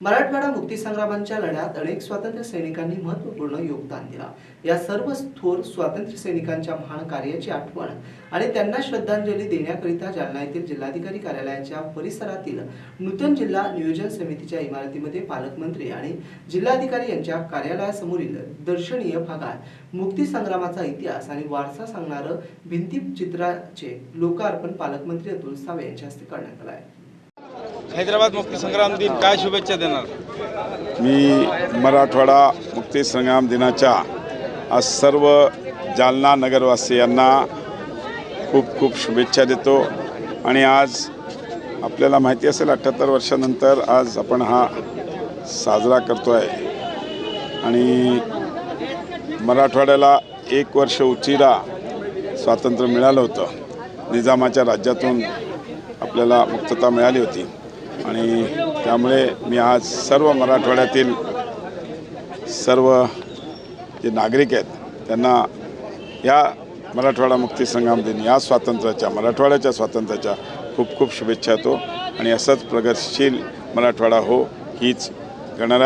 मराठवाडा मुक्तीसंग्रामांच्या लढ्यात अनेक स्वातंत्र्य सैनिकांनी महत्त्वपूर्ण योगदान दिला. या सर्व थोर स्वातंत्र्य सैनिकांच्या महान कार्याची आठवण आणि त्यांना श्रद्धांजली देण्याकरिता जालना येथील जिल्हाधिकारी कार्यालयाच्या परिसरातील नूतन जिल्हा नियोजन समितीच्या इमारतीमध्ये पालकमंत्री आणि जिल्हाधिकारी यांच्या कार्यालयासमोरील दर्शनीय भागात मुक्तीसंग्रामाचा इतिहास आणि वारसा सांगणारं भिंतीचित्राचे लोकार्पण पालकमंत्री अतुल सावे यांच्या हस्ते करण्यात आलं आहे. हैदराबाद मुक्तीसंग्राम दिन काय शुभेच्छा देणार? मी मराठवाडा मुक्ती संग्राम दिनाच्या आज सर्व जालना नगरवासियांना खूप खूप शुभेच्छा देतो. आणि आज आपल्याला माहिती असेल अठ्ठ्याहत्तर वर्षानंतर आज आपण हा साजरा करतो आहे आणि मराठवाड्याला एक वर्ष उशिरा स्वातंत्र्य मिळालं होतं. निजामाच्या राज्यातून आपल्याला मुक्तता मिळाली होती. आणि त्यामुळे मी आज सर्व मराठवाड्यातील सर्व जे नागरिक आहेत त्यांना या मराठवाडा मुक्ती संग्राम दिन या स्वातंत्र्याच्या मराठवाड्याच्या स्वातंत्र्याच्या खूप खूप शुभेच्छा देतो. आणि असंच प्रगतशील मराठवाडा हो हीच गणराय.